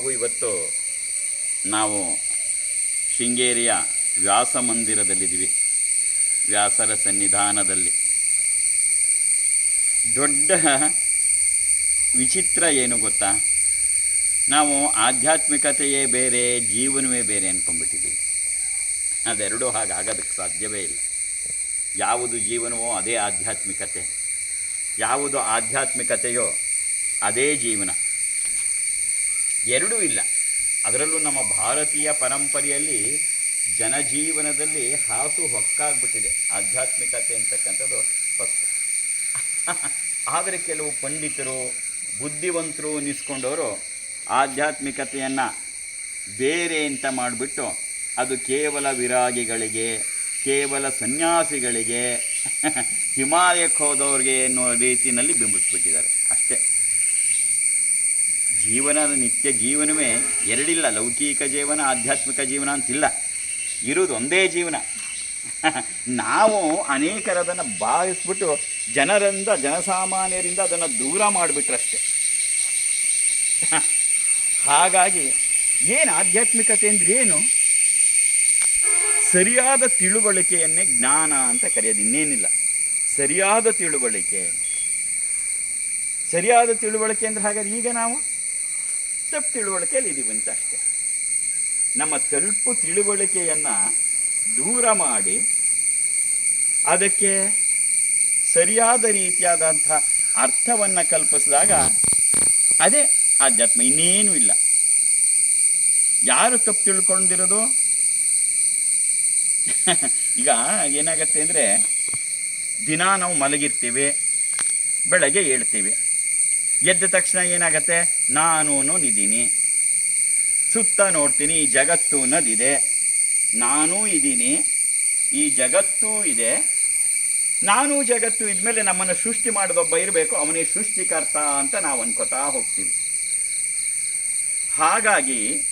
ನಿಮಗೂ ಇವತ್ತು ನಾವು ಶೃಂಗೇರಿಯ ವ್ಯಾಸ ಮಂದಿರದಲ್ಲಿದ್ದೀವಿ. ವ್ಯಾಸರ ಸನ್ನಿಧಾನದಲ್ಲಿ. ದೊಡ್ಡ ವಿಚಿತ್ರ ಏನು ಗೊತ್ತಾ? ನಾವು ಆಧ್ಯಾತ್ಮಿಕತೆಯೇ ಬೇರೆ, ಜೀವನವೇ ಬೇರೆ ಅಂದ್ಕೊಂಡ್ಬಿಟ್ಟಿದ್ದೀವಿ ಅದೆರಡೂ ಹಾಗಾಗೋದಕ್ಕೆ ಸಾಧ್ಯವೇ ಇಲ್ಲ. ಯಾವುದು ಜೀವನವೋ ಅದೇ ಆಧ್ಯಾತ್ಮಿಕತೆ. ಯಾವುದು ಆಧ್ಯಾತ್ಮಿಕತೆಯೋ ಅದೇ ಜೀವನ. ಎರಡೂ ಇಲ್ಲ. ಅದರಲ್ಲೂ ನಮ್ಮ ಭಾರತೀಯ ಪರಂಪರೆಯಲ್ಲಿ ಜನಜೀವನದಲ್ಲಿ ಹಾಸು ಹೊಕ್ಕಾಗ್ಬಿಟ್ಟಿದೆ. ಆಧ್ಯಾತ್ಮಿಕತೆ ಅಂತಕ್ಕಂಥದ್ದು ಫಸ್ಟ್ ಆದರೆ ಕೆಲವು ಪಂಡಿತರು, ಬುದ್ಧಿವಂತರು ಅನ್ನಿಸ್ಕೊಂಡವರು ಆಧ್ಯಾತ್ಮಿಕತೆಯನ್ನು ಬೇರೆ ಅಂತ ಮಾಡಿಬಿಟ್ಟು ಅದು ಕೇವಲ ವಿರಾಗಿಗಳಿಗೆ, ಕೇವಲ ಸನ್ಯಾಸಿಗಳಿಗೆ, ಹಿಮಾಲಯಕ್ಕೆ ಹೋದವ್ರಿಗೆ ಅನ್ನೋ ರೀತಿಯಲ್ಲಿ ಬಿಂಬಿಸ್ಬಿಟ್ಟಿದ್ದಾರೆ. ಅಷ್ಟೇ. ಜೀವನದ ನಿತ್ಯ ಜೀವನವೇ ಎರಡಿಲ್ಲ. ಲೌಕಿಕ ಜೀವನ, ಆಧ್ಯಾತ್ಮಿಕ ಜೀವನ ಅಂತಿಲ್ಲ. ಇರೋದು ಒಂದೇ ಜೀವನ. ನಾವು ಅನೇಕರದನ್ನು ಭಾವಿಸ್ಬಿಟ್ಟು ಜನರಿಂದ, ಜನಸಾಮಾನ್ಯರಿಂದ ಅದನ್ನು ದೂರ ಮಾಡಿಬಿಟ್ರಷ್ಟೆ. ಹಾಗಾಗಿ ಏನು ಆಧ್ಯಾತ್ಮಿಕತೆ ಅಂದ್ರೆ ಏನು? ಸರಿಯಾದ ತಿಳುವಳಿಕೆಯನ್ನೇ ಜ್ಞಾನ ಅಂತ ಕರೆಯೋದು ಇನ್ನೇನಿಲ್ಲ. ಸರಿಯಾದ ತಿಳುವಳಿಕೆ. ಸರಿಯಾದ ತಿಳುವಳಿಕೆ ಅಂದ್ರೆ ಹಾಗಾದ್ರೆ ಈಗ ನಾವು ತಪ್ಪು ತಿಳುವಳಿಕೆಯಲ್ಲಿ ಇದ್ದೀವಿ ಅಂತ ಅಷ್ಟೇ. ನಮ್ಮ ತಲುಪು ತಿಳುವಳಿಕೆಯನ್ನು ದೂರ ಮಾಡಿ ಅದಕ್ಕೆ ಸರಿಯಾದ ರೀತಿಯಾದಂಥ ಅರ್ಥವನ್ನು ಕಲ್ಪಿಸಿದಾಗ ಅದೇ ಆಧ್ಯಾತ್ಮ ಇನ್ನೇನೂ ಇಲ್ಲ. ಯಾರು ತಪ್ಪು ತಿಳ್ಕೊಂಡಿರೋದು? ಈಗ ಏನಾಗತ್ತೆ ಅಂದರೆ ದಿನ ನಾವು ಮಲಗಿರ್ತೀವಿ, ಬೆಳಗ್ಗೆ ಏಳ್ತೀವಿ. ಎದ್ದ ತಕ್ಷಣ ಏನಾಗತ್ತೆ? ನಾನು ಇದ್ದೀನಿ ಸುತ್ತ ನೋಡ್ತೀನಿ, ಈ ಜಗತ್ತು ಅನ್ನೋದಿದೆ ನಾನೂ ಇದ್ದೀನಿ. ಈ ಜಗತ್ತೂ ಇದೆ. ನಾನು ಜಗತ್ತು ಇದ್ಮೇಲೆ ನಮ್ಮನ್ನು ಸೃಷ್ಟಿ ಮಾಡಿದೊಬ್ಬ ಇರಬೇಕು. ಅವನೇ ಸೃಷ್ಟಿಕರ್ತ ಅಂತ ನಾವು ಅನ್ಕೋತಾ ಹೋಗ್ತೀವಿ. ಹಾಗಾಗಿ,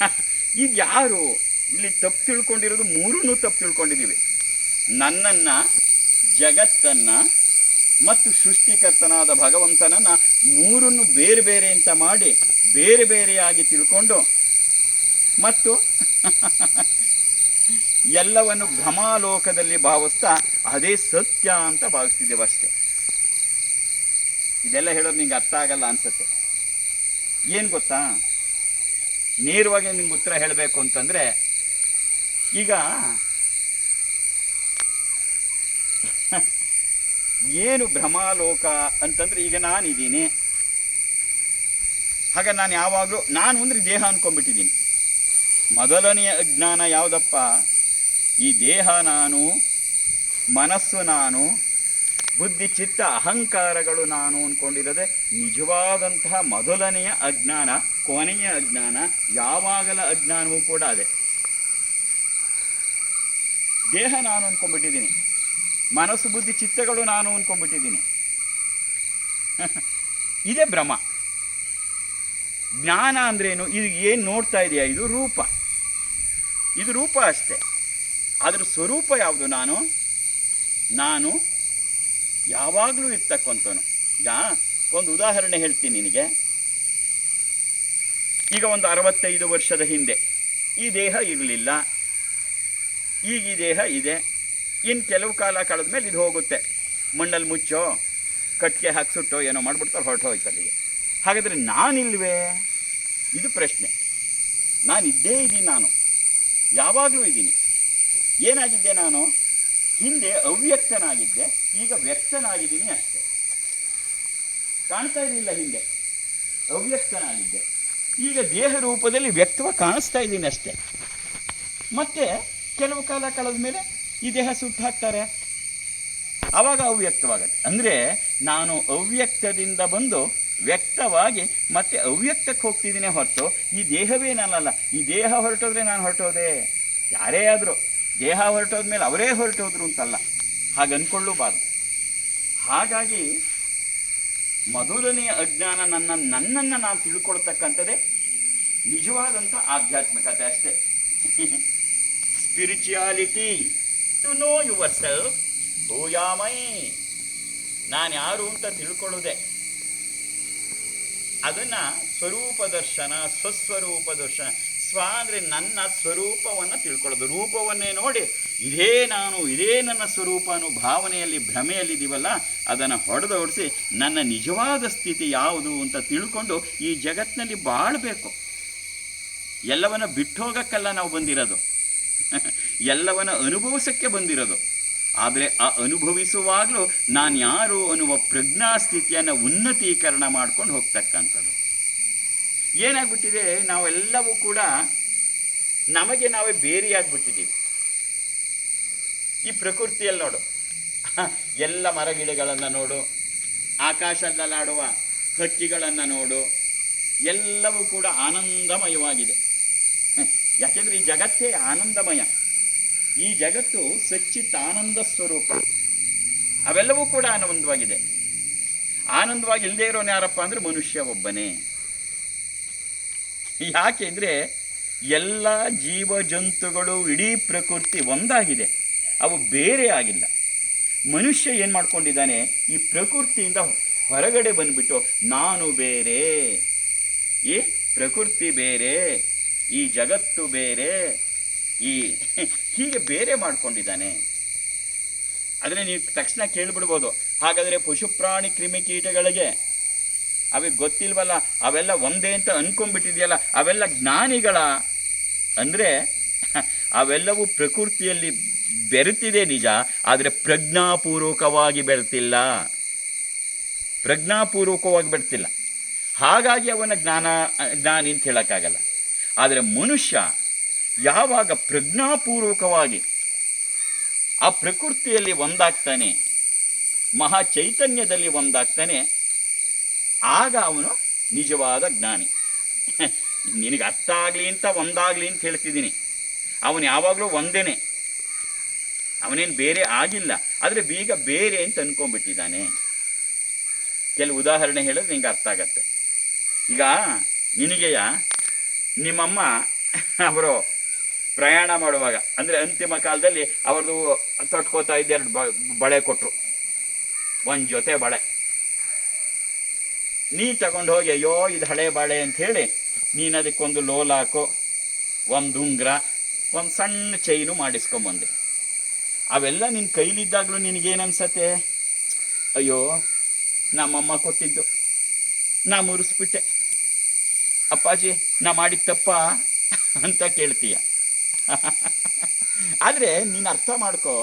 ಇದು ಯಾರು? ಇಲ್ಲಿ ತಪ್ಪು ತಿಳ್ಕೊಂಡಿರೋದು ಮೂರೂ ತಪ್ಪು ತಿಳ್ಕೊಂಡಿದ್ದೀವಿ. ನನ್ನನ್ನು, ಜಗತ್ತನ್ನು ಮತ್ತು ಸೃಷ್ಟಿಕರ್ತನಾದ ಭಗವಂತನನ್ನು ಮೂರನ್ನು ಬೇರೆ ಬೇರೆ ಅಂತ ಮಾಡಿ ಬೇರೆ ಬೇರೆಯಾಗಿ ತಿಳ್ಕೊಂಡು ಮತ್ತು ಎಲ್ಲವನ್ನು ಭ್ರಮಾಲೋಕದಲ್ಲಿ ಭಾವಿಸ್ತಾ ಅದೇ ಸತ್ಯ ಅಂತ ಭಾವಿಸ್ತಿದ್ದೇವೆ ಇದೆಲ್ಲ ಹೇಳೋದು ನಿಂಗೆ ಅರ್ಥ ಆಗಲ್ಲ ಅನ್ಸುತ್ತೆ. ಏನು ಗೊತ್ತಾ? ನೇರವಾಗಿ ನಿಮ್ಗೆ ಉತ್ತರ ಹೇಳಬೇಕು ಅಂತಂದರೆ ಈಗ ಏನು ಭ್ರಮಾಲೋಕ ಅಂತಂದ್ರೆ ಈಗ ನಾನಿದ್ದೀನಿ. ಹಾಗೆ ನಾನು ಯಾವಾಗಲೂ, ನಾನು ಅಂದ್ರೆ ದೇಹ ಅನ್ಕೊಂಡ್ಬಿಟ್ಟಿದ್ದೀನಿ. ಮೊದಲನೆಯ ಅಜ್ಞಾನ ಯಾವುದಪ್ಪ? ಈ ದೇಹ ನಾನು, ಮನಸ್ಸು ನಾನು, ಬುದ್ಧಿ, ಚಿತ್ತ, ಅಹಂಕಾರಗಳು ನಾನು ಅಂದ್ಕೊಂಡಿರೋದೆ ನಿಜವಾದಂತಹ ಮೊದಲನೆಯ ಅಜ್ಞಾನ, ಕೊನೆಯ ಅಜ್ಞಾನ, ಯಾವಾಗಲ ಅಜ್ಞಾನವೂ ಕೂಡ ಅದೇ. ದೇಹ ನಾನು ಅಂದ್ಕೊಂಡ್ಬಿಟ್ಟಿದ್ದೀನಿ ಮನಸ್ಸು, ಬುದ್ಧಿ, ಚಿತ್ತಗಳು ನಾನು ಅಂದ್ಕೊಂಡ್ಬಿಟ್ಟಿದ್ದೀನಿ ಇದೇ ಭ್ರಮ. ಜ್ಞಾನ ಅಂದ್ರೇನು? ಇದು ಏನು ನೋಡ್ತಾ ಇದೆಯಾ? ಇದು ರೂಪ. ಇದು ರೂಪ ಅಷ್ಟೇ. ಅದರ ಸ್ವರೂಪ ಯಾವುದು? ನಾನು ನಾನು ಯಾವಾಗಲೂ ಇರ್ತಕ್ಕಂಥವನು. ಈಗ ಒಂದು ಉದಾಹರಣೆ ಹೇಳ್ತೀನಿ ನಿನಗೆ. ಈಗ ಒಂದು ಅರವತ್ತೈದು ವರ್ಷದ ಹಿಂದೆ ಈ ದೇಹ ಇರಲಿಲ್ಲ. ಈಗ ಈ ದೇಹ ಇದೆ. ಇನ್ನು ಕೆಲವು ಕಾಲ ಕಳೆದ ಮೇಲೆ ಇದು ಹೋಗುತ್ತೆ. ಮಣ್ಣಲ್ಲಿ ಮುಚ್ಚೋ, ಕಟ್ಟಿಗೆ ಹಾಕಿ ಸುಟ್ಟೋ, ಏನೋ ಮಾಡಿಬಿಡ್ತಾರೆ, ಹೊರಟು ಹೋಯ್ತು ಅಲ್ಲಿಗೆ. ಹಾಗಾದರೆ ನಾನಿಲ್ವೇ? ಇದು ಪ್ರಶ್ನೆ. ನಾನು ಇದ್ದೇ ಇದ್ದೀನಿ ನಾನು. ಯಾವಾಗಲೂ ಇದ್ದೀನಿ. ಏನಾಗಿದ್ದೆ ನಾನು? ಹಿಂದೆ ಅವ್ಯಕ್ತನಾಗಿದ್ದೆ, ಈಗ ವ್ಯಕ್ತನಾಗಿದ್ದೀನಿ ಅಷ್ಟೇ. ಕಾಣ್ತಾ ಇರಲಿಲ್ಲ ಹಿಂದೆ. ಅವ್ಯಕ್ತನಾಗಿದ್ದೆ. ಈಗ ದೇಹ ರೂಪದಲ್ಲಿ ವ್ಯಕ್ತವ ಕಾಣಿಸ್ತಾ ಇದ್ದೀನಿ ಅಷ್ಟೇ. ಮತ್ತೆ, ಕೆಲವು ಕಾಲ ಕಳೆದ ಮೇಲೆ ಈ ದೇಹ ಸುಟ್ಟು ಹಾಕ್ತಾರೆ ಆವಾಗ ಅವ್ಯಕ್ತವಾಗುತ್ತೆ. ಅಂದರೆ ನಾನು ಅವ್ಯಕ್ತದಿಂದ ಬಂದು ವ್ಯಕ್ತವಾಗಿ ಮತ್ತೆ ಅವ್ಯಕ್ತಕ್ಕೆ ಹೋಗ್ತಿದ್ದೀನಿ ಹೊರತು ಈ ದೇಹವೇ ನಾನಲ್ಲ ಈ ದೇಹ ಹೊರಟೋದ್ರೆ ನಾನು ಹೊರಟೋದೆ? ಯಾರೇ ಆದರೂ. ದೇಹ ಹೊರಟೋದ ಮೇಲೆ ಅವರೇ ಹೊರಟೋದ್ರು ಅಂತಲ್ಲ. ಹಾಗೆ ಅಂದ್ಕೊಳ್ಳೂಬಾರ್ದು ಹಾಗಾಗಿ ಮೊದಲನೆಯ ಅಜ್ಞಾನ ನನ್ನ ನನ್ನನ್ನು ನಾನು ತಿಳ್ಕೊಳ್ತಕ್ಕಂಥದ್ದೇ ನಿಜವಾದಂಥ ಆಧ್ಯಾತ್ಮಿಕತೆ ಅಷ್ಟೇ. Spirituality to know yourself who am I ನಾನು ಯಾರು ಅಂತ ತಿಳ್ಕೊಳ್ಳೋದೆ. ಅದನ್ನ ಸ್ವರೂಪ ದರ್ಶನ, ಸ್ವಸ್ವರೂಪ ದರ್ಶನ, ಸ್ವ ಅಂದರೆ ನನ್ನ ಸ್ವರೂಪವನ್ನು ತಿಳ್ಕೊಳ್ಳೋದು. ರೂಪವನ್ನೇ ನೋಡಿ, ಇದೇ ನಾನು, ಇದೇ ನನ್ನ ಸ್ವರೂಪ ಅನ್ನೋ ಭಾವನೆಯಲ್ಲಿ, ಭ್ರಮೆಯಲ್ಲಿದ್ದೀವಲ್ಲ, ಅದನ್ನು ಹೊಡೆದೋಡಿಸಿ ನನ್ನ ನಿಜವಾದ ಸ್ಥಿತಿ ಯಾವುದು ಅಂತ ತಿಳ್ಕೊಂಡು ಈ ಜಗತ್ತಿನಲ್ಲಿ ಬಾಳಬೇಕು. ಎಲ್ಲವನ್ನ ಬಿಟ್ಟು ಹೋಗಕ್ಕಲ್ಲ ನಾವು ಬಂದಿರೋದು. ಎಲ್ಲವನ್ನ ಅನುಭವಿಸಕ್ಕೆ ಬಂದಿರೋದು. ಆದರೆ ಆ ಅನುಭವಿಸುವಾಗಲೂ ನಾನು ಯಾರು ಅನ್ನುವ ಪ್ರಜ್ಞಾ ಸ್ಥಿತಿಯನ್ನು ಉನ್ನತೀಕರಣ ಮಾಡ್ಕೊಂಡು ಹೋಗ್ತಕ್ಕಂಥದ್ದು. ಏನಾಗ್ಬಿಟ್ಟಿದೆ, ನಾವೆಲ್ಲವೂ ಕೂಡ ನಮಗೆ ನಾವೇ ಬೇರೆಯಾಗ್ಬಿಟ್ಟಿದ್ದೀವಿ ಈ ಪ್ರಕೃತಿಯಲ್ಲಿ ನೋಡು. ಎಲ್ಲ ಮರಗಿಡಗಳನ್ನು ನೋಡು. ಆಕಾಶದಲ್ಲಾಡುವ ಹಕ್ಕಿಗಳನ್ನು ನೋಡು. ಎಲ್ಲವೂ ಕೂಡ ಆನಂದಮಯವಾಗಿದೆ. ಯಾಕೆಂದರೆ ಈ ಜಗತ್ತೇ ಆನಂದಮಯ. ಈ ಜಗತ್ತು ಸಚ್ಚಿತ್ ಆನಂದ ಸ್ವರೂಪ. ಅವೆಲ್ಲವೂ ಕೂಡ ಆನಂದವಾಗಿದೆ. ಆನಂದವಾಗಿ ಇಲ್ಲದೆ ಇರೋನು ಯಾರಪ್ಪ ಅಂದರೆ ಮನುಷ್ಯ ಒಬ್ಬನೇ. ಯಾಕೆಂದ್ರೆ ಎಲ್ಲ ಜೀವ ಜಂತುಗಳು ಇಡೀ ಪ್ರಕೃತಿ ಒಂದಾಗಿದೆ. ಅವು ಬೇರೆ ಆಗಿಲ್ಲ. ಮನುಷ್ಯ ಏನು ಮಾಡ್ಕೊಂಡಿದ್ದಾನೆ? ಈ ಪ್ರಕೃತಿಯಿಂದ ಹೊರಗಡೆ ಬಂದುಬಿಟ್ಟು ನಾನು ಬೇರೆ. ಈ ಪ್ರಕೃತಿ ಬೇರೆ, ಈ ಜಗತ್ತು ಬೇರೆ. ಈ ಹೀಗೆ ಬೇರೆ ಮಾಡಿಕೊಂಡಿದ್ದಾನೆ. ಆದರೆ ನೀವು ತಕ್ಷಣ ಕೇಳಿಬಿಡ್ಬೋದು. ಹಾಗಾದರೆ ಪಶು ಪ್ರಾಣಿ ಕ್ರಿಮಿಕೀಟಗಳಿಗೆ ಅವಿಗೆ ಗೊತ್ತಿಲ್ವಲ್ಲ, ಅವೆಲ್ಲ ಒಂದೇ ಅಂತ ಅನ್ಕೊಂಡ್ಬಿಟ್ಟಿದೆಯಲ್ಲ, ಅವೆಲ್ಲ ಜ್ಞಾನಿಗಳ ಅಂದರೆ ಅವೆಲ್ಲವೂ ಪ್ರಕೃತಿಯಲ್ಲಿ ಬೆರೆತಿದೆ ನಿಜ, ಆದರೆ ಪ್ರಜ್ಞಾಪೂರ್ವಕವಾಗಿ ಬೆರೆತಿಲ್ಲ. ಪ್ರಜ್ಞಾಪೂರ್ವಕವಾಗಿ ಬೆರೆತಿಲ್ಲ. ಹಾಗಾಗಿ ಅವನ ಜ್ಞಾನ, ಜ್ಞಾನಿ ಅಂತ ಹೇಳೋಕ್ಕಾಗಲ್ಲ. ಆದರೆ ಮನುಷ್ಯ ಯಾವಾಗ ಪ್ರಜ್ಞಾಪೂರ್ವಕವಾಗಿ ಆ ಪ್ರಕೃತಿಯಲ್ಲಿ ಒಂದಾಗ್ತಾನೆ, ಮಹಾ ಚೈತನ್ಯದಲ್ಲಿ ಒಂದಾಗ್ತಾನೆ, ಆಗ ಅವನು ನಿಜವಾದ ಜ್ಞಾನಿ. ನಿನಗೆ ಅರ್ಥ ಆಗಲಿ ಅಂತ ಒಂದಾಗಲಿ ಅಂತ ಹೇಳ್ತಿದ್ದೀನಿ. ಅವನು ಯಾವಾಗಲೂ ಒಂದೇನೆ. ಅವನೇನು ಬೇರೆ ಆಗಿಲ್ಲ. ಆದರೆ ಬೀಗ ಬೇರೆ ಅಂತ ಅಂದ್ಕೊಂಬಿಟ್ಟಿದ್ದಾನೆ ಕೆಲವು ಉದಾಹರಣೆ ಹೇಳಿದ್ರೆ ನಿಂಗೆ ಅರ್ಥ ಆಗತ್ತೆ. ಈಗ ನಿನಗೆಯ? ನಿಮ್ಮಮ್ಮ, ಅವರು ಪ್ರಯಾಣ ಮಾಡುವಾಗ, ಅಂದರೆ ಅಂತಿಮ ಕಾಲದಲ್ಲಿ ಅವ್ರದ್ದು ತೊಟ್ಕೋತಾ ಇದ್ದ ಎರಡು ಬಳೆ ಕೊಟ್ಟರು ಒಂದು ಜೊತೆ ಬಳೆ. ನೀ ತಗೊಂಡು ಹೋಗಿ, ಅಯ್ಯೋ, ಇದು ಹಳೆ ಬಳೆ ಅಂತ ಹೇಳಿ ನೀನು ಅದಕ್ಕೊಂದು ಹಾಕೋ, ಒಂದು ಉಂಗ್ರ, ಒಂದು ಸಣ್ಣ ಚೈನು ಮಾಡಿಸ್ಕೊಂಬಂದೆ. ಅವೆಲ್ಲ ನಿನ್ನ ಕೈಲಿದ್ದಾಗಲೂ ನಿನಗೇನು ಅನ್ಸತ್ತೆ ಅಯ್ಯೋ, ನಮ್ಮಮ್ಮ ಕೊಟ್ಟಿದ್ದು, ನಾ ಮುರಿಸ್ಬಿಟ್ಟೆ. ಅಪ್ಪಾಜಿ, ನಾ ಮಾಡಿದ ತಪ್ಪ? ಅಂತ ಕೇಳ್ತೀಯ. ಆದರೆ ನೀನು ಅರ್ಥ ಮಾಡ್ಕೋ,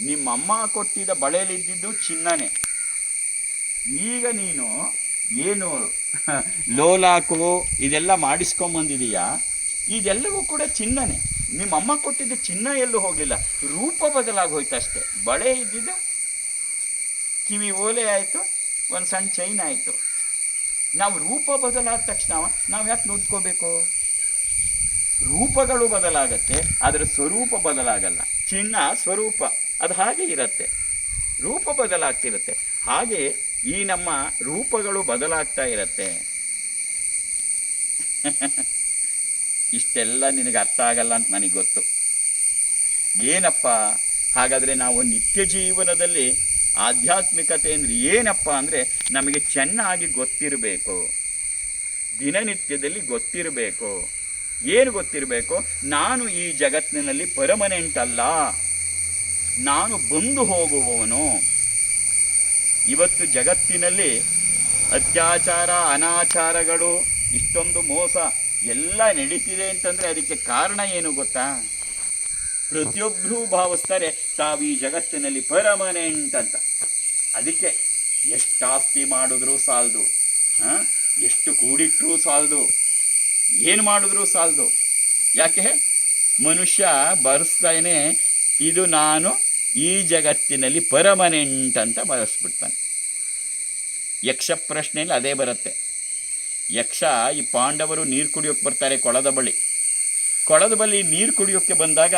ನಿಮ್ಮಮ್ಮ ಕೊಟ್ಟಿದ್ದ ಬಳೆಯಲ್ಲಿದ್ದಿದ್ದು ಚಿನ್ನನೇ. ಈಗ ನೀನು ಏನು ಲೋಲಾಕು ಇದೆಲ್ಲ ಮಾಡಿಸ್ಕೊಂಬಂದಿದೀಯಾ? ಇದೆಲ್ಲವೂ ಕೂಡ ಚಿನ್ನನೇ. ನಿಮ್ಮಮ್ಮ ಕೊಟ್ಟಿದ್ದ ಚಿನ್ನ ಎಲ್ಲೂ ಹೋಗಲಿಲ್ಲ. ರೂಪ ಬದಲಾಗಿ ಹೋಯ್ತು ಅಷ್ಟೇ. ಬಳೆ ಇದ್ದಿದ್ದು ಕಿವಿ ಓಲೆ ಆಯಿತು, ಒಂದು ಸಣ್ಣ ಚೈನ್ ಆಯಿತು. ನಾವು ರೂಪ ಬದಲಾದ ತಕ್ಷಣ ನಾವು ಯಾಕೆ ನೋಡ್ಕೋಬೇಕು ರೂಪಗಳು ಬದಲಾಗತ್ತೆ, ಆದರೆ ಸ್ವರೂಪ ಬದಲಾಗಲ್ಲ. ಚಿನ್ನ ಸ್ವರೂಪ, ಅದು ಹಾಗೆ ಇರತ್ತೆ. ರೂಪ ಬದಲಾಗ್ತಿರುತ್ತೆ. ಹಾಗೆ ಈ ನಮ್ಮ ರೂಪಗಳು ಬದಲಾಗ್ತಾ ಇರತ್ತೆ. ಇಷ್ಟೆಲ್ಲ ನಿನಗೆ ಅರ್ಥ ಆಗಲ್ಲ ಅಂತ ನನಗೆ ಗೊತ್ತು. ಏನಪ್ಪ? ಹಾಗಾದರೆ ನಾವು ನಿತ್ಯ ಜೀವನದಲ್ಲಿ ಆಧ್ಯಾತ್ಮಿಕತೆ ಅಂದರೆ ಏನಪ್ಪ ಅಂದರೆ ನಮಗೆ ಚೆನ್ನಾಗಿ ಗೊತ್ತಿರಬೇಕು. ದಿನನಿತ್ಯದಲ್ಲಿ ಗೊತ್ತಿರಬೇಕು. ಏನು ಗೊತ್ತಿರಬೇಕು? ನಾನು ಈ ಜಗತ್ತಿನಲ್ಲಿ ಪರ್ಮನೆಂಟ್ ಅಲ್ಲ ನಾನು ಬಂದು ಹೋಗುವವನು. ಇವತ್ತು ಜಗತ್ತಿನಲ್ಲಿ ಅತ್ಯಾಚಾರ, ಅನಾಚಾರಗಳು, ಇಷ್ಟೊಂದು ಮೋಸ ಎಲ್ಲ ನಡೀತಿದೆ ಅಂತಂದರೆ ಅದಕ್ಕೆ ಕಾರಣ ಏನು ಗೊತ್ತಾ? ಪ್ರತಿಯೊಬ್ಬರೂ ಭಾವಿಸ್ತಾರೆ ತಾವು ಈ ಜಗತ್ತಿನಲ್ಲಿ ಪರ್ಮನೆಂಟ್ ಅಂತ. ಅದಕ್ಕೆ ಎಷ್ಟು ಆಸ್ತಿ ಮಾಡಿದ್ರೂ ಸಾಲದು ಎಷ್ಟು ಕೂಡಿಟ್ಟರೂ ಸಾಲದು. ಏನು ಮಾಡಿದ್ರೂ ಸಾಲದು? ಯಾಕೆ? ಮನುಷ್ಯ ಬರೆಸ್ತಾನೆ ಇದು ನಾನು ಈ ಜಗತ್ತಿನಲ್ಲಿ ಪರ್ಮನೆಂಟ್ ಅಂತ ಬರೆಸ್ಬಿಡ್ತಾನೆ. ಯಕ್ಷ ಪ್ರಶ್ನೆಯಲ್ಲಿ ಅದೇ ಬರುತ್ತೆ. ಯಕ್ಷ, ಈ ಪಾಂಡವರು ನೀರು ಕುಡಿಯೋಕ್ಕೆ ಬರ್ತಾರೆ ಕೊಳದ ಬಳಿ ಕೊಳದ ಬಳಿ ನೀರು ಕುಡಿಯೋಕ್ಕೆ ಬಂದಾಗ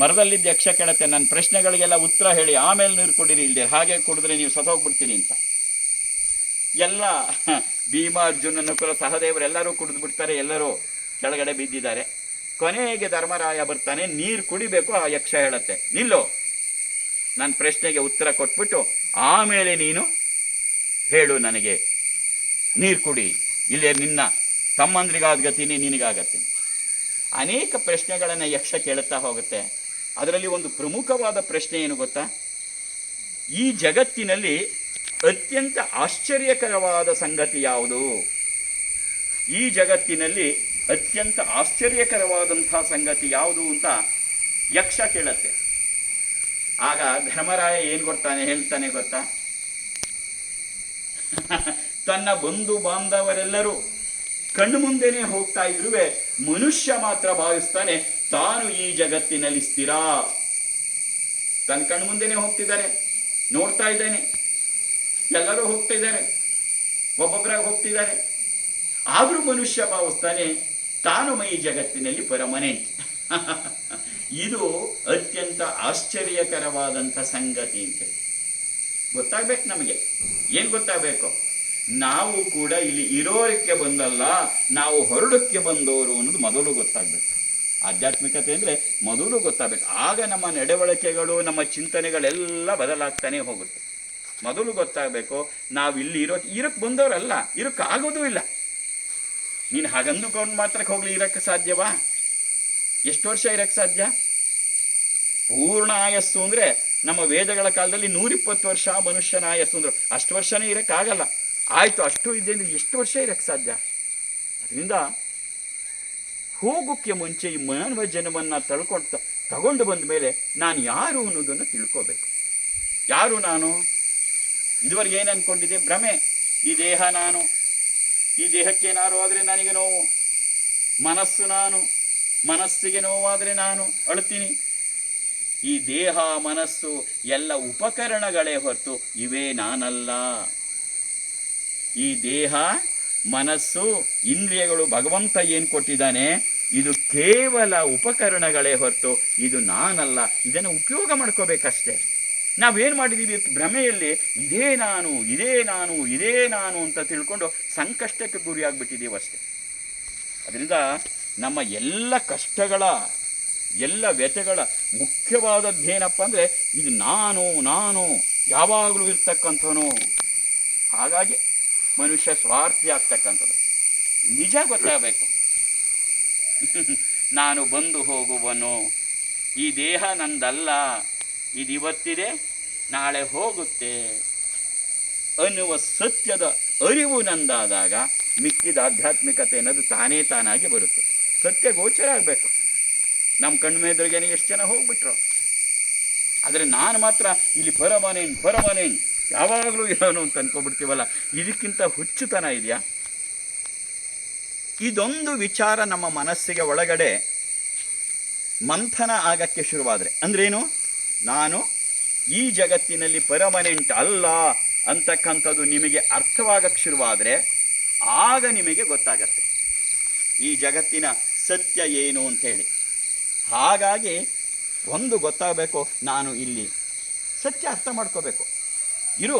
ಮರದಲ್ಲಿದ್ದ ಯಕ್ಷ ಕೇಳುತ್ತೆ ನನ್ನ ಪ್ರಶ್ನೆಗಳಿಗೆಲ್ಲ ಉತ್ತರ ಹೇಳಿ, ಆಮೇಲೆ ನೀರು ಕುಡೀರಿ ಇಲ್ಲದೆ ಹಾಗೆ ಕುಡಿದ್ರೆ ನೀವು ಸತ್ತೋಗ್ಬಿಡ್ತೀನಿ ಅಂತ. ಎಲ್ಲ ಭೀಮ ಅರ್ಜುನ ನಕುಲ ಸಹದೇವರೆಲ್ಲರೂ ಕುಡಿದು ಬಿಡ್ತಾರೆ, ಎಲ್ಲರೂ ಕೆಳಗಡೆ ಬಿದ್ದಿದ್ದಾರೆ. ಕೊನೆಗೆ ಧರ್ಮರಾಯ ಬರ್ತಾನೆ, ನೀರು ಕುಡಿಬೇಕು, ಆ ಯಕ್ಷ ಹೇಳುತ್ತೆ, ನಿಲ್ಲು. ನನ್ನ ಪ್ರಶ್ನೆಗೆ ಉತ್ತರ ಕೊಟ್ಬಿಟ್ಟು, ಆಮೇಲೆ ನೀನು ಹೇಳು ನನಗೆ. ನೀರು ಕುಡಿ, ಇಲ್ಲೇ ನಿನ್ನ ತಮ್ಮಂದ್ರಿಗಾದ ಗತಿನೇ ನಿನಗಾಗತ್ತೆ ಅನೇಕ ಪ್ರಶ್ನೆಗಳನ್ನು ಯಕ್ಷ ಕೇಳುತ್ತಾ ಹೋಗುತ್ತೆ. ಅದರಲ್ಲಿ ಒಂದು ಪ್ರಮುಖವಾದ ಪ್ರಶ್ನೆ ಏನು ಗೊತ್ತಾ? ಈ ಜಗತ್ತಿನಲ್ಲಿ ಅತ್ಯಂತ ಆಶ್ಚರ್ಯಕರವಾದ ಸಂಗತಿ ಯಾವುದು? ಈ ಜಗತ್ತಿನಲ್ಲಿ ಅತ್ಯಂತ ಆಶ್ಚರ್ಯಕರವಾದಂಥ ಸಂಗತಿ ಯಾವುದು ಅಂತ ಯಕ್ಷ ಕೇಳತ್ತೆ. ಆಗ ಧರ್ಮರಾಯ ಏನು ಕೊಡ್ತಾನೆ ಹೇಳ್ತಾನೆ ಗೊತ್ತಾ? ತನ್ನ ಬಂಧು ಬಾಂಧವರೆಲ್ಲರೂ ಕಣ್ಣು ಮುಂದೆನೆ ಹೋಗ್ತಾ ಇರುವೆ ಮನುಷ್ಯ ಮಾತ್ರ ಭಾವಿಸ್ತಾನೆ, ತಾನು ಈ ಜಗತ್ತಿನಲ್ಲಿ ಸ್ಥಿರ. ತನ್ನ ಕಣ್ಣು ಮುಂದೆನೆ ಹೋಗ್ತಿದ್ದಾರೆ ನೋಡ್ತಾ ಇದ್ದಾನೆ. ಎಲ್ಲರೂ ಹೋಗ್ತಿದ್ದಾರೆ. ಒಬ್ಬೊಬ್ಬರಾಗಿ ಹೋಗ್ತಿದ್ದಾರೆ. ಆದ್ರೂ ಮನುಷ್ಯ ಭಾವಿಸ್ತಾನೆ ತಾನು ಮೈ ಜಗತ್ತಿನಲ್ಲಿ ಪರಮನೆ. ಇದು ಅತ್ಯಂತ ಆಶ್ಚರ್ಯಕರವಾದಂಥ ಸಂಗತಿ ಅಂತೇಳಿ ಗೊತ್ತಾಗ್ಬೇಕು ನಮಗೆ. ಏನ್ ಗೊತ್ತಾಗಬೇಕು? ನಾವು ಕೂಡ ಇಲ್ಲಿ ಇರೋರಕ್ಕೆ ಬಂದಲ್ಲ, ನಾವು ಹೊರಡಕ್ಕೆ ಬಂದವರು ಅನ್ನೋದು ಮೊದಲು ಗೊತ್ತಾಗ್ಬೇಕು. ಆಧ್ಯಾತ್ಮಿಕತೆ ಅಂದ್ರೆ ಮೊದಲು ಗೊತ್ತಾಗಬೇಕು. ಆಗ ನಮ್ಮ ನಡವಳಿಕೆಗಳು, ನಮ್ಮ ಚಿಂತನೆಗಳೆಲ್ಲ ಬದಲಾಗ್ತಾನೆ ಹೋಗುತ್ತೆ. ಮೊದಲು ಗೊತ್ತಾಗಬೇಕು, ನಾವು ಇಲ್ಲಿ ಇರೋ ಇರಕ್ಕೆ ಬಂದವರಲ್ಲ ಇರಕ್ಕೆ ಆಗೋದೂ ಇಲ್ಲ. ನೀನು ಹಾಗಂದುಕೊಂಡು ಮಾತ್ರಕ್ಕೆ ಹೋಗ್ಲಿ ಇರಕ್ಕೆ ಸಾಧ್ಯವಾ? ಎಷ್ಟು ವರ್ಷ ಇರಕ್ಕೆ ಸಾಧ್ಯ? ಪೂರ್ಣ ಆಯಸ್ಸು ಅಂದ್ರೆ ನಮ್ಮ ವೇದಗಳ ಕಾಲದಲ್ಲಿ ನೂರಿಪ್ಪತ್ತು ವರ್ಷ ಮನುಷ್ಯನ ಆಯಸ್ಸು ಅಂದರು. ಅಷ್ಟು ವರ್ಷನೇ ಇರಕ್ಕಾಗಲ್ಲ ಆಯ್ತು, ಅಷ್ಟು ಇದೆ ಅಂದರೆ ಎಷ್ಟು ವರ್ಷ ಇರಕ್ಕೆ ಸಾಧ್ಯ? ಅದರಿಂದ ಹೋಗೋಕ್ಕೆ ಮುಂಚೆ ಈ ಮಾನವ ಜನ್ಮನ್ನ ತಳ್ಕೊಂಡು, ತಗೊಂಡು ಬಂದ ಮೇಲೆ ನಾನು ಯಾರು ಅನ್ನೋದನ್ನು ತಿಳ್ಕೋಬೇಕು. ಯಾರು ನಾನು? ಇದುವರೆಗೆ ಏನು ಅನ್ಕೊಂಡಿದ್ದೆ? ಭ್ರಮೆ. ಈ ದೇಹ ನಾನು, ಈ ದೇಹಕ್ಕೆ ಏನಾರು ಆದರೆ ನನಗೆ ನೋವು. ಮನಸ್ಸು ನಾನು, ಮನಸ್ಸಿಗೆ ನೋವಾದರೆ ನಾನು ಅಳುತ್ತೀನಿ. ಈ ದೇಹ, ಮನಸ್ಸು, ಎಲ್ಲ ಉಪಕರಣಗಳೇ ಹೊರತು ಇವೇ ನಾನಲ್ಲ. ಈ ದೇಹ, ಮನಸ್ಸು, ಇಂದ್ರಿಯಗಳು ಭಗವಂತ ಏನು ಕೊಟ್ಟಿದ್ದಾನೆ? ಇದು ಕೇವಲ ಉಪಕರಣಗಳೇ ಹೊರತು ಇದು ನಾನಲ್ಲ. ಇದನ್ನು ಉಪಯೋಗ ಮಾಡ್ಕೋಬೇಕಷ್ಟೇ. ನಾವೇನು ಮಾಡಿದ್ದೀವಿ ಭ್ರಮೆಯಲ್ಲಿ, ಇದೇ ನಾನು ಇದೇ ನಾನು ಇದೇ ನಾನು ಅಂತ ತಿಳ್ಕೊಂಡು ಸಂಕಷ್ಟಕ್ಕೆ ಗುರಿಯಾಗಿಬಿಟ್ಟಿದ್ದೀವಿ ಅಷ್ಟೇ. ಅದರಿಂದ ನಮ್ಮ ಎಲ್ಲ ಕಷ್ಟಗಳ, ಎಲ್ಲ ವ್ಯಥೆಗಳ ಮುಖ್ಯವಾದದ್ದೇನಪ್ಪ ಅಂದರೆ ಇದು ನಾನು ನಾನು ಯಾವಾಗಲೂ ಇರ್ತಕ್ಕಂಥವನು. ಹಾಗಾಗಿ ಮನುಷ್ಯ ಸ್ವಾರ್ಥಿ ಆಗ್ತಕ್ಕಂಥದ್ದು. ನಿಜ ಗೊತ್ತಾಗಬೇಕು. ನಾನು ಬಂದು ಹೋಗುವನು. ಈ ದೇಹ ನಂದಲ್ಲ. ಇದು ಇವತ್ತಿದೆ ನಾಳೆ ಹೋಗುತ್ತೆ ಅನ್ನುವ ಸತ್ಯದ ಅರಿವು ನಂದಾದಾಗ ಮಿಕ್ಕಿದ ಆಧ್ಯಾತ್ಮಿಕತೆ ಅನ್ನೋದು ತಾನೇ ತಾನಾಗಿ ಬರುತ್ತೆ. ಸತ್ಯ ಗೋಚರ ಆಗಬೇಕು. ನಮ್ಮ ಕಣ್ಮೆದುರಿಗೇನೆ ಎಷ್ಟು ಜನ ಹೋಗ್ಬಿಟ್ರು? ಆದರೆ ನಾನು ಮಾತ್ರ ಇಲ್ಲಿ ಪರಮನೇನ್ ಪರಮನೇನ್, ಯಾವಾಗಲೂ ಇರೋನು ಅಂತ ಅನ್ಕೊಬಿಡ್ತೀವಲ್ಲ, ಇದಕ್ಕಿಂತ ಹುಚ್ಚುತನ ಇದೆಯಾ? ಇದೊಂದು ವಿಚಾರ ನಮ್ಮ ಮನಸ್ಸಿಗೆ ಒಳಗಡೆ ಮಂಥನ ಆಗಕ್ಕೆ ಶುರುವಾದರೆ. ಅಂದ್ರೇನು? ನಾನು ಈ ಜಗತ್ತಿನಲ್ಲಿ ಪರಮನೆಂಟ್ ಅಲ್ಲ ಅಂತಕ್ಕಂಥದ್ದು ನಿಮಗೆ ಅರ್ಥವಾಗಕ್ಕೆ ಶುರುವಾದರೆ ಆಗ ನಿಮಗೆ ಗೊತ್ತಾಗತ್ತೆ. ಈ ಜಗತ್ತಿನ ಸತ್ಯ ಏನು ಅಂತೇಳಿ ಹಾಗಾಗಿ ಒಂದು ಗೊತ್ತಾಗಬೇಕು, ನಾನು ಇಲ್ಲಿ ಸತ್ಯ ಅರ್ಥ ಮಾಡ್ಕೋಬೇಕು. ಇರು,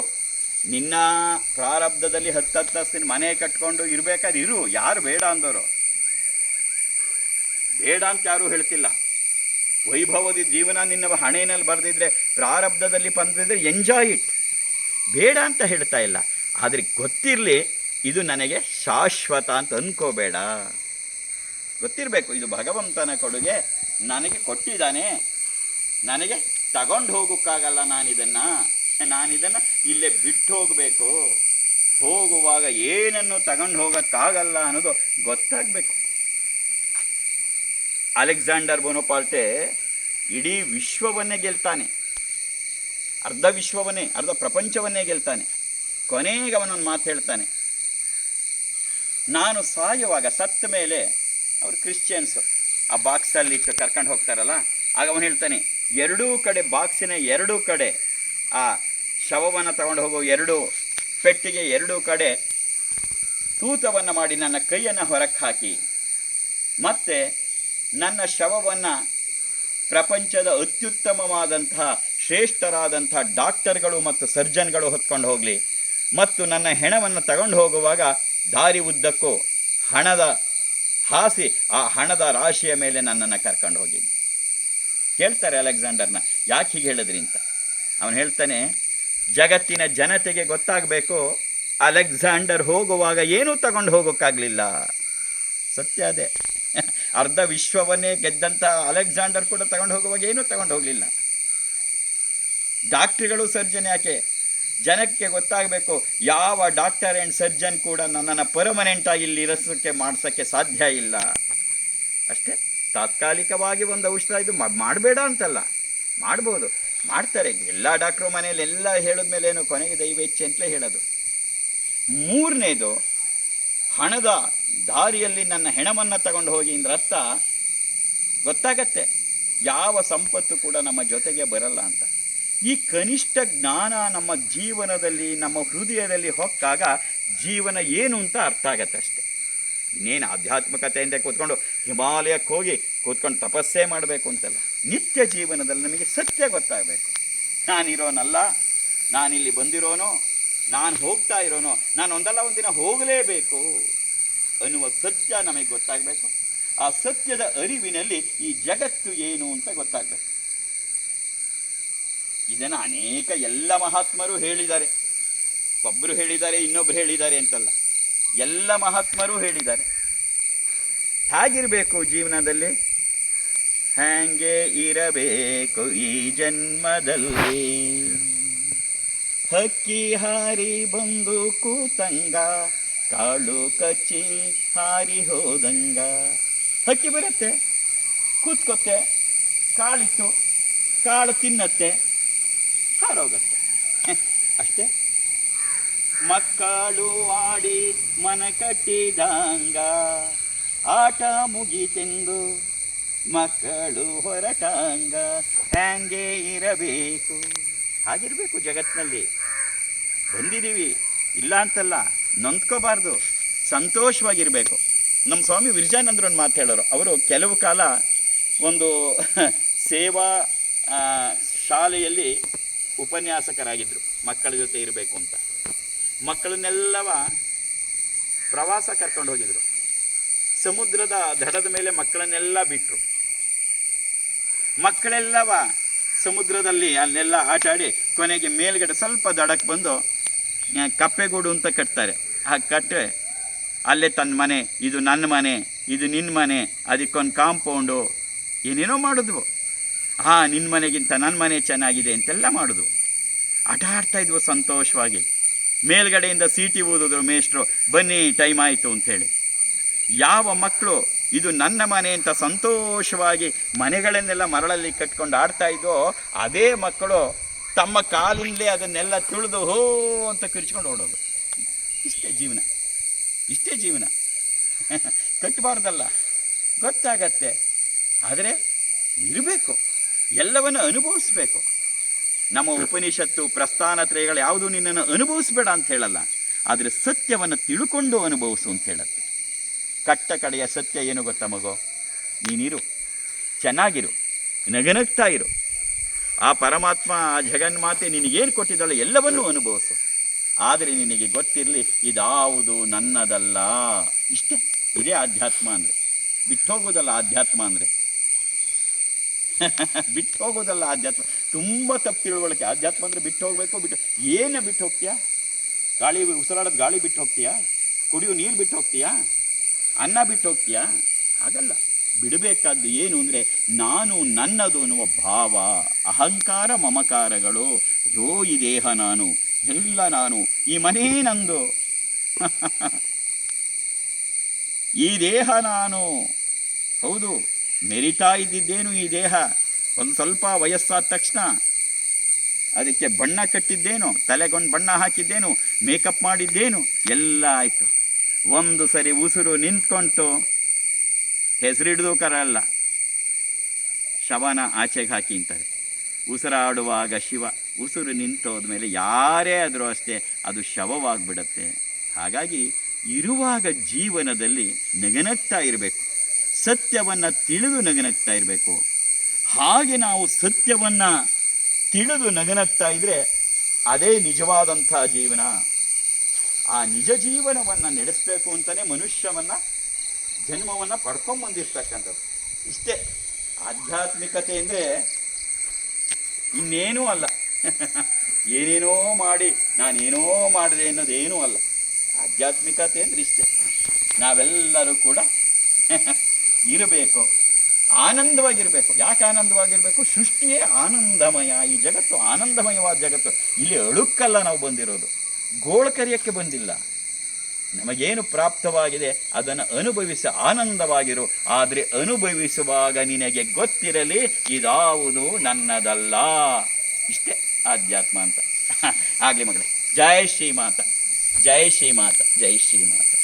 ನಿನ್ನ ಪ್ರಾರಬ್ಧದಲ್ಲಿ ಹತ್ತಿನ ಮನೆ ಕಟ್ಕೊಂಡು ಇರಬೇಕಾದ್ರೆ ಇರು, ಯಾರು ಬೇಡ ಅಂದವರು ಬೇಡ ಅಂತ ಯಾರೂ ಹೇಳ್ತಿಲ್ಲ. ವೈಭವದ ಜೀವನ ನಿನ್ನ ಹಣೆಯಲ್ಲಿ ಬರೆದಿದ್ರೆ, ಪ್ರಾರಬ್ಧದಲ್ಲಿ ಬಂದಿದ್ರೆ ಎಂಜಾಯ್ ಇಟ್. ಬೇಡ ಅಂತ ಹೇಳ್ತಾ ಇಲ್ಲ. ಆದರೆ ಗೊತ್ತಿರಲಿ, ಇದು ನನಗೆ ಶಾಶ್ವತ ಅಂತ ಅನ್ಕೋಬೇಡ. ಗೊತ್ತಿರಬೇಕು, ಇದು ಭಗವಂತನ ಕೊಡುಗೆ ನನಗೆ ಕೊಟ್ಟಿದ್ದಾನೆ. ನನಗೆ ತಗೊಂಡು ಹೋಗೋಕ್ಕಾಗಲ್ಲ ನಾನಿದನ್ನು. ನಾನಿದನ್ನು ಇಲ್ಲೇ ಬಿಟ್ಟು ಹೋಗಬೇಕು. ಹೋಗುವಾಗ ಏನನ್ನು ತಗೊಂಡು ಹೋಗೋಕ್ಕಾಗಲ್ಲ ಅನ್ನೋದು ಗೊತ್ತಾಗಬೇಕು. ಅಲೆಕ್ಸಾಂಡರ್ ಬೋನೋಪಾಲ್ಟೆ ಇಡೀ ವಿಶ್ವವನ್ನೇ ಗೆಲ್ತಾನೆ. ಅರ್ಧ ವಿಶ್ವವನ್ನೇ, ಅರ್ಧ ಪ್ರಪಂಚವನ್ನೇ ಗೆಲ್ತಾನೆ. ಕೊನೆಗೆ ಅವನೊಂದು ಮಾತು ಹೇಳ್ತಾನೆ. ನಾನು ಸಾಯುವಾಗ ಸತ್ತ ಮೇಲೆ ಅವರು ಕ್ರಿಶ್ಚಿಯನ್ಸು. ಆ ಬಾಕ್ಸಲ್ಲಿ ಇಟ್ಟು ಕರ್ಕೊಂಡು ಹೋಗ್ತಾರಲ್ಲ, ಆಗ ಅವನು ಹೇಳ್ತಾನೆ, ಎರಡೂ ಕಡೆ, ಬಾಕ್ಸಿನ ಎರಡೂ ಕಡೆ, ಆ ಶವವನ್ನು ತಗೊಂಡು ಹೋಗೋ ಎರಡು, ಪೆಟ್ಟಿಗೆ ಎರಡೂ ಕಡೆ, ತೂತವನ್ನು ಮಾಡಿ ನನ್ನ ಕೈಯನ್ನು ಹೊರಕ್ಕೆ ಹಾಕಿ. ಮತ್ತೆ ನನ್ನ ಶವವನ್ನು ಪ್ರಪಂಚದ ಅತ್ಯುತ್ತಮವಾದಂಥ ಶ್ರೇಷ್ಠರಾದಂಥ ಡಾಕ್ಟರ್ಗಳು ಮತ್ತು ಸರ್ಜನ್ಗಳು ಹೊತ್ಕೊಂಡು ಹೋಗಲಿ ಮತ್ತು ನನ್ನ ಹೆಣವನ್ನು ತಗೊಂಡು ಹೋಗುವಾಗ ದಾರಿ ಉದ್ದಕ್ಕೂ ಹಣದ ಹಾಸಿ ಆ ಹಣದ ರಾಶಿಯ ಮೇಲೆ ನನ್ನನ್ನು ಕರ್ಕೊಂಡು ಹೋಗಿ ಕೇಳ್ತಾರೆ ಅಲೆಕ್ಸಾಂಡರ್ನ, ಯಾಕೆ ಹೀಗೆ ಹೇಳಿದ್ರಿ ಅಂತ? ಅವನು ಹೇಳ್ತಾನೆ, ಜಗತ್ತಿನ ಜನತೆಗೆ ಗೊತ್ತಾಗಬೇಕು, ಅಲೆಕ್ಸಾಂಡರ್ ಹೋಗುವಾಗ ಏನೂ ತಗೊಂಡು ಹೋಗೋಕ್ಕಾಗಲಿಲ್ಲ. ಸತ್ಯ ಅದೇ. ಅರ್ಧ ವಿಶ್ವವನ್ನೇ ಗೆದ್ದಂಥ ಅಲೆಕ್ಸಾಂಡರ್ ಕೂಡ ತಗೊಂಡು ಹೋಗುವಾಗ ಏನೂ ತಗೊಂಡು ಹೋಗಲಿಲ್ಲ. ಡಾಕ್ಟ್ರುಗಳು ಸರ್ಜನ್ ಯಾಕೆ? ಜನಕ್ಕೆ ಗೊತ್ತಾಗಬೇಕು, ಯಾವ ಡಾಕ್ಟರ್ ಆ್ಯಂಡ್ ಸರ್ಜನ್ ಕೂಡ ನನ್ನನ್ನು ಪರ್ಮನೆಂಟಾಗಿ ಇಲ್ಲಿ ಇರಿಸೋಕ್ಕೆ, ಮಾಡಿಸೋಕ್ಕೆ ಸಾಧ್ಯ ಇಲ್ಲ. ಅಷ್ಟೇ, ತಾತ್ಕಾಲಿಕವಾಗಿ ಒಂದು ಔಷಧ ಇದು ಮಾಡಬೇಡ ಅಂತಲ್ಲ. ಮಾಡ್ಬೋದು. ಮಾಡ್ತಾರೆ. ಎಲ್ಲ ಡಾಕ್ಟ್ರು ಮನೇಲಿ ಎಲ್ಲ ಹೇಳಿದ್ಮೇಲೆ ಏನು ಕೊನೆಗೆ ದೈವೇಚ್ಛೆ ಅಂತಲೇ ಹೇಳೋದು. ಮೂರನೇದು, ಹಣದ ದಾರಿಯಲ್ಲಿ ನನ್ನ ಹೆಣವನ್ನು ತಗೊಂಡು ಹೋಗಿ ಇಂದ್ರ ಅರ್ಥ? ಗೊತ್ತಾಗತ್ತೆ. ಯಾವ ಸಂಪತ್ತು ಕೂಡ ನಮ್ಮ ಜೊತೆಗೆ ಬರಲ್ಲ ಅಂತ. ಈ ಕನಿಷ್ಠ ಜ್ಞಾನ ನಮ್ಮ ಜೀವನದಲ್ಲಿ, ನಮ್ಮ ಹೃದಯದಲ್ಲಿ ಹೊಕ್ಕಾಗ ಜೀವನ ಏನು ಅಂತ ಅರ್ಥ ಆಗತ್ತೆ ಅಷ್ಟೆ. ಇನ್ನೇನು ಆಧ್ಯಾತ್ಮಿಕತೆಯಿಂದ ಕೂತ್ಕೊಂಡು ಹಿಮಾಲಯಕ್ಕೆ ಹೋಗಿ ಕೂತ್ಕೊಂಡು ತಪಸ್ಸೇ ಮಾಡಬೇಕು ಅಂತಲ್ಲ. ನಿತ್ಯ ಜೀವನದಲ್ಲಿ ನಮಗೆ ಸತ್ಯ ಗೊತ್ತಾಗಬೇಕು. ನಾನಿರೋನಲ್ಲ, ನಾನಿಲ್ಲಿ ಬಂದಿರೋನೋ, ನಾನು ಹೋಗ್ತಾ ಇರೋನೋ ನಾನು ಒಂದಲ್ಲ ಒಂದಿನ ಹೋಗಲೇಬೇಕು. ಅನ್ನುವ ಸತ್ಯ ನಮಗೆ ಗೊತ್ತಾಗಬೇಕು. ಆ ಸತ್ಯದ ಅರಿವಿನಲ್ಲಿ ಈ ಜಗತ್ತು ಏನು ಅಂತ ಗೊತ್ತಾಗಬೇಕು. ಇದನ್ನು ಅನೇಕ ಎಲ್ಲ ಮಹಾತ್ಮರು ಹೇಳಿದ್ದಾರೆ. ಒಬ್ಬರು ಹೇಳಿದ್ದಾರೆ, ಇನ್ನೊಬ್ರು ಹೇಳಿದ್ದಾರೆ ಅಂತಲ್ಲ. ಎಲ್ಲ ಮಹಾತ್ಮರು ಹೇಳಿದ್ದಾರೆ. ಹೇಗಿರಬೇಕು ಜೀವನದಲ್ಲಿ? ಹ್ಯಾಂಗೆ ಇರಬೇಕು ಈ ಜನ್ಮದಲ್ಲಿ? ಹಕ್ಕಿ ಹಾರಿ ಬಂದು ಕೂತಂಗ ಕಾಳು ಕಚ್ಚಿ ಹಾರಿ ಹೋದಂಗ. ಹಕ್ಕಿ ಬರುತ್ತೆ, ಕೂತ್ಕೊತ್ತೆ, ಕಾಳಿತ್ತು, ಕಾಳು ತಿನ್ನತ್ತೆ, ಹಾರೋಗತ್ತೆ. ಅಷ್ಟೇ. ಮಕ್ಕಳು ಆಡಿ ಮನ ಕಟ್ಟಿದಂಗ. ಆಟ ಮುಗಿತೆಂದು ಮಕ್ಕಳು ಹೊರಟಂಗ. ಹ್ಯಾಂಗೆ ಇರಬೇಕು? ಹಾಗಿರಬೇಕು ಜಗತ್ತಿನಲ್ಲಿ ಬಂದಿದ್ದೀವಿ. ಇಲ್ಲ ಅಂತಲ್ಲ, ನೊಂದ್ಕೋಬಾರ್ದು. ಸಂತೋಷವಾಗಿರಬೇಕು. ನಮ್ಮ ಸ್ವಾಮಿ ವಿರಜಾನಂದ್ರ ಒಂದು ಮಾತು ಹೇಳೋರು. ಅವರು ಕೆಲವು ಕಾಲ ಒಂದು ಸೇವಾ ಶಾಲೆಯಲ್ಲಿ ಉಪನ್ಯಾಸಕರಾಗಿದ್ದರು ಮಕ್ಕಳ ಜೊತೆ ಇರಬೇಕು ಅಂತ. ಮಕ್ಕಳನ್ನೆಲ್ಲವ ಪ್ರವಾಸ ಕರ್ಕೊಂಡು ಹೋಗಿದ್ರು. ಸಮುದ್ರದ ದಡದ ಮೇಲೆ ಮಕ್ಕಳನ್ನೆಲ್ಲ ಬಿಟ್ಟರು ಮಕ್ಕಳೆಲ್ಲವ ಸಮುದ್ರದಲ್ಲಿ ಅಲ್ಲೆಲ್ಲ ಆಟಾಡಿ ಕೊನೆಗೆ ಮೇಲ್ಗಡೆ ಸ್ವಲ್ಪ ದಡಕ್ಕೆ ಬಂದು ಕಪ್ಪೆಗೂಡು ಅಂತ ಕಟ್ತಾರೆ. ಆ ಕಟ್ಟೆ ಅಲ್ಲೇ ತನ್ನ ಮನೆ, ಇದು ನನ್ನ ಮನೆ, ಇದು ನಿನ್ನ ಮನೆ, ಅದಕ್ಕೊಂದು ಕಾಂಪೌಂಡು, ಏನೇನೋ ಮಾಡಿದ್ವು. ಹಾಂ ನಿನ್ನ ಮನೆಗಿಂತ ನನ್ನ ಮನೆ ಚೆನ್ನಾಗಿದೆ ಅಂತೆಲ್ಲ ಮಾಡಿದ್ವು. ಆಟ ಆಡ್ತಾ ಇದ್ವು ಸಂತೋಷವಾಗಿ. ಮೇಲ್ಗಡೆಯಿಂದ ಸೀಟಿ ಊದಿದ್ರು ಮೇಷ್ಟ್ರು, ಬನ್ನಿ, ಟೈಮ್ ಆಯಿತು ಅಂಥೇಳಿ ಯಾವ ಮಕ್ಕಳು ಇದು ನನ್ನ ಮನೆ ಅಂತ ಸಂತೋಷವಾಗಿ ಮನೆಗಳನ್ನೆಲ್ಲ ಮರಳಲ್ಲಿ ಕಟ್ಕೊಂಡು ಆಡ್ತಾ ಇದ್ವೋ, ಅದೇ ಮಕ್ಕಳು ತಮ್ಮ ಕಾಲಿಂದಲೇ ಅದನ್ನೆಲ್ಲ ತಿಳಿದು ಹೋ ಅಂತ ಕಿರ್ಚ್ಕೊಂಡು ಓಡೋದು. ಇಷ್ಟೇ ಜೀವನ. ಇಷ್ಟೇ ಜೀವನ. ಕಟ್ಟಬಾರ್ದಲ್ಲ ಗೊತ್ತಾಗತ್ತೆ. ಆದರೆ ಇರಬೇಕು. ಎಲ್ಲವನ್ನು ಅನುಭವಿಸ್ಬೇಕು. ನಮ್ಮ ಉಪನಿಷತ್ತು ಪ್ರಸ್ಥಾನ ತ್ರಯಗಳು ಯಾವುದು ನಿನ್ನನ್ನು ಅನುಭವಿಸ್ಬೇಡ ಅಂತ ಹೇಳಲ್ಲ. ಆದರೆ ಸತ್ಯವನ್ನು ತಿಳ್ಕೊಂಡು ಅನುಭವಿಸು ಅಂತ ಹೇಳುತ್ತೆ. ಕಟ್ಟ ಕಡೆಯ ಸತ್ಯ ಏನು ಗೊತ್ತಾ ಮಗೋ? ನೀನಿರು. ಚೆನ್ನಾಗಿರು. ನಗನಗ್ತಾ ಇರು. ಆ ಪರಮಾತ್ಮ ಆ ಜಗನ್ಮಾತೆ ನಿನಗೇನು ಕೊಟ್ಟಿದ್ದಾಳೆ ಎಲ್ಲವನ್ನೂ ಅನುಭವಿಸು. ಆದರೆ ನಿನಗೆ ಗೊತ್ತಿರಲಿ, ಇದಾವುದು ನನ್ನದಲ್ಲ. ಇಷ್ಟೇ, ಇದೇ ಆಧ್ಯಾತ್ಮ ಅಂದರೆ. ಬಿಟ್ಟು ಹೋಗೋದಲ್ಲ ಆಧ್ಯಾತ್ಮ ಅಂದರೆ. ಬಿಟ್ಟು ಹೋಗೋದಲ್ಲ ಆಧ್ಯಾತ್ಮ. ತುಂಬ ತಪ್ಪು ಆಧ್ಯಾತ್ಮ ಅಂದರೆ ಬಿಟ್ಟು ಹೋಗಬೇಕು ಬಿಟ್ಟು ಏನು ಬಿಟ್ಟು ಹೋಗ್ತೀಯಾ ಗಾಳಿ ಉಸಿರಾಡೋದು ಗಾಳಿ ಬಿಟ್ಟು ಹೋಗ್ತೀಯಾ ಕುಡಿಯೋ ನೀರು ಬಿಟ್ಟು ಹೋಗ್ತೀಯಾ ಅನ್ನ ಬಿಟ್ಟು ಹೋಗ್ತೀಯಾ ಹಾಗಲ್ಲ. ಬಿಡಬೇಕಾದ್ದು ಏನು ಅಂದರೆ ನಾನು ನನ್ನದು ಅನ್ನುವ ಭಾವ, ಅಹಂಕಾರ, ಮಮಕಾರಗಳು ಯೋ ಈ ದೇಹ ನಾನು, ಎಲ್ಲ ನಾನು, ಈ ಮನೇ ನಂದು. ಈ ದೇಹ ನಾನು. ಹೌದು, ಮೆರಿತಾ ಇದ್ದಿದ್ದೇನು ಈ ದೇಹ? ಒಂದು ಸ್ವಲ್ಪ ವಯಸ್ಸಾದ ತಕ್ಷಣ. ಅದಕ್ಕೆ ಬಣ್ಣ ಕಟ್ಟಿದ್ದೇನು, ತಲೆಗೊಂದು ಬಣ್ಣ ಹಾಕಿದ್ದೇನು, ಮೇಕಪ್ ಮಾಡಿದ್ದೇನು, ಎಲ್ಲ ಆಯಿತು. ಒಂದು ಸರಿ ಉಸಿರು ನಿಂತ್ಕೊಂತು. ಹೆಸರಿಡ್ದು ಕರಲ್ಲ. ಶವನ ಆಚೆಗೆ ಹಾಕಿ ಅಂತಾರೆ ಉಸಿರಾಡುವಾಗ ಶಿವ ಉಸಿರು ನಿಂತೋದ್ಮೇಲೆ ಯಾರೇ ಆದರೂ ಅಷ್ಟೇ ಅದು ಶವವಾಗಿಬಿಡತ್ತೆ. ಹಾಗಾಗಿ ಇರುವಾಗ ಜೀವನದಲ್ಲಿ ನಗನಗ್ತಾ ಇರಬೇಕು. ಸತ್ಯವನ್ನು ತಿಳಿದು ನಗನಗ್ತಾ ಇರಬೇಕು. ಹಾಗೆ ನಾವು ಸತ್ಯವನ್ನು ತಿಳಿದು ನಗನಗ್ತಾ ಇದ್ದರೆ ಅದೇ ನಿಜವಾದಂಥ ಜೀವನ. ಆ ನಿಜ ಜೀವನವನ್ನು ನಡೆಸಬೇಕು ಅಂತಲೇ ಮನುಷ್ಯವನ್ನು ಜನ್ಮವನ್ನು ಪಡ್ಕೊಂಬಂದಿರ್ತಕ್ಕಂಥದ್ದು. ಇಷ್ಟೇ. ಆಧ್ಯಾತ್ಮಿಕತೆ ಅಂದರೆ ಇನ್ನೇನೂ ಅಲ್ಲ. ಏನೇನೋ ಮಾಡಿ, ನಾನೇನೋ ಮಾಡಿದೆ ಅನ್ನೋದೇನೂ ಅಲ್ಲ. ಆಧ್ಯಾತ್ಮಿಕತೆ ಅಂದರೆ ಇಷ್ಟೇ. ನಾವೆಲ್ಲರೂ ಕೂಡ ಇರಬೇಕು. ಆನಂದವಾಗಿರಬೇಕು. ಯಾಕೆ ಆನಂದವಾಗಿರಬೇಕು? ಸೃಷ್ಟಿಯೇ ಆನಂದಮಯ. ಈ ಜಗತ್ತು ಆನಂದಮಯವಾದ ಜಗತ್ತು. ಇಲ್ಲಿ ಅಳುಕ್ಕಲ್ಲ ನಾವು ಬಂದಿರೋದು. ಗೋಳಕರಿಯಕ್ಕೆ ಬಂದಿಲ್ಲ. ನಮಗೇನು ಪ್ರಾಪ್ತವಾಗಿದೆ, ಅದನ್ನು ಅನುಭವಿಸ ಆನಂದವಾಗಿರು. ಆದರೆ ಅನುಭವಿಸುವಾಗ ನಿನಗೆ ಗೊತ್ತಿರಲಿ, ಇದಾವುದು ನನ್ನದಲ್ಲ. ಇಷ್ಟೇ ಆಧ್ಯಾತ್ಮ ಅಂತ. ಆಗಲಿ ಮಗಳೇ. ಜಯ ಶ್ರೀಮಾತ. ಜಯ ಶ್ರೀಮಾತ. ಜಯ ಶ್ರೀಮಾತ.